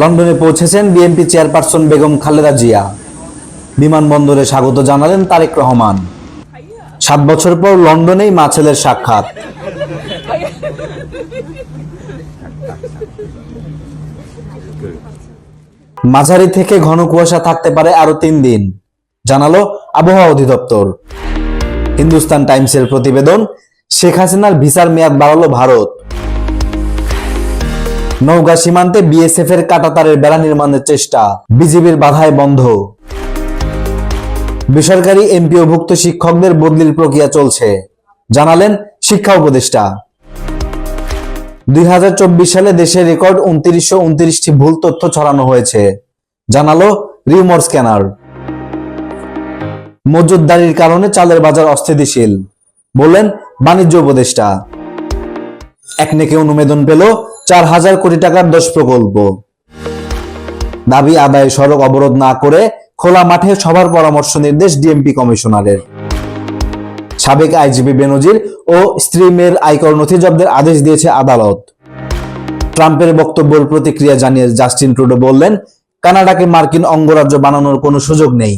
লন্ডনে পৌঁছেছেন BNP chairperson Begum Khaleda Zia. বিমানবন্দরে স্বাগত জানালেন তারেক রহমান। সাত বছর পর লন্ডনেই মা ছেলের সাক্ষাৎ। মাঝারি থেকে ঘন কুয়াশা থাকতে পারে আরও তিন দিন, জানালো আবহাওয়া অধিদপ্তর। হিন্দুস্তান টাইমসের প্রতিবেদন, শেখ হাসিনার ভিসার মেয়াদ বাড়ালো ভারত। নওগাঁ সীমান্তে বিএসএফ এর কাটাতারের বেড়া নির্মাণের চেষ্টা। বিজিবির বাধায় বন্ধ। বেসরকারি এমপিওভুক্ত শিক্ষকদের বদলির প্রক্রিয়া চলছে, জানালেন শিক্ষা উপদেষ্টা। দুই হাজার চব্বিশ সালে দেশে রেকর্ড উনত্রিশশো উনত্রিশটি ভুল তথ্য ছড়ানো হয়েছে, জানালো রিউমর স্ক্যানার। মজুদদারির কারণে চালের বাজার অস্থিতিশীল, বললেন বাণিজ্য উপদেষ্টা। একনেকে অনুমোদন পেল চার হাজার কোটি টাকার দশ প্রকল্প। দাবি আদায়ে সড়ক অবরোধ না করে খোলা মাঠে সবার পরামর্শ নির্দেশ ডিএমপি কমিশনারের। সাবেক আইজিপি বেনজির ও স্ত্রী মেয়ের আয়কর নথি জব্দের আদেশ দিয়েছে আদালত। ট্রাম্পের বক্তব্যের প্রতিক্রিয়া জানিয়ে জাস্টিন ট্রুডো বললেন, কানাডাকে মার্কিন অঙ্গরাজ্য বানানোর কোনো সুযোগ নেই।